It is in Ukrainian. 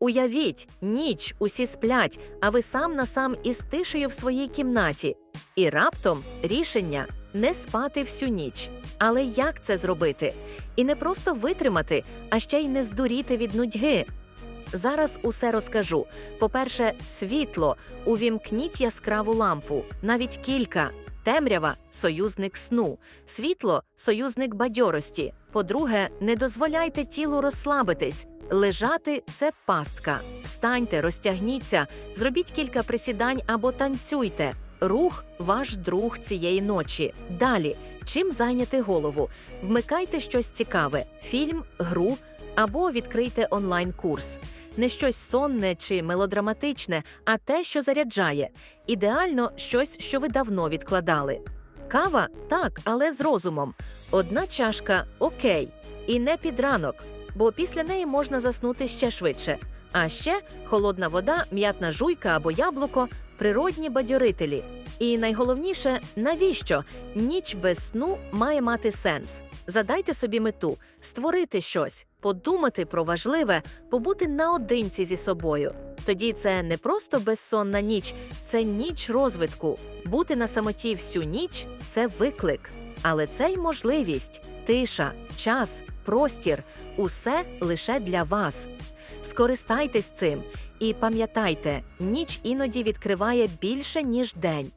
Уявіть, ніч, усі сплять, а ви сам на сам із тишею в своїй кімнаті. І раптом рішення не спати всю ніч. Але як це зробити? І не просто витримати, а ще й не здуріти від нудьги. Зараз усе розкажу. По-перше, світло. Увімкніть яскраву лампу, навіть кілька. Темрява союзник сну, світло союзник бадьорості. По-друге, не дозволяйте тілу розслабитись. Лежати це пастка. Встаньте, розтягніться, зробіть кілька присідань або танцюйте. Рух ваш друг цієї ночі. Далі, чим зайняти голову? Вмикайте щось цікаве: фільм, гру або відкрийте онлайн-курс. Не щось сонне чи мелодраматичне, а те, що заряджає. Ідеально щось, що ви давно відкладали. Кава так, але з розумом. Одна чашка окей, і не під ранок, бо після неї можна заснути ще швидше. А ще холодна вода, м'ятна жуйка або яблуко природні бадьорителі. І найголовніше, навіщо ніч без сну має мати сенс? Задайте собі мету створити щось, подумати про важливе, побути наодинці зі собою. Тоді це не просто безсонна ніч, це ніч розвитку. Бути на самоті всю ніч це виклик. Але це й можливість, тиша, час, простір усе лише для вас. Скористайтесь цим і пам'ятайте, ніч іноді відкриває більше, ніж день.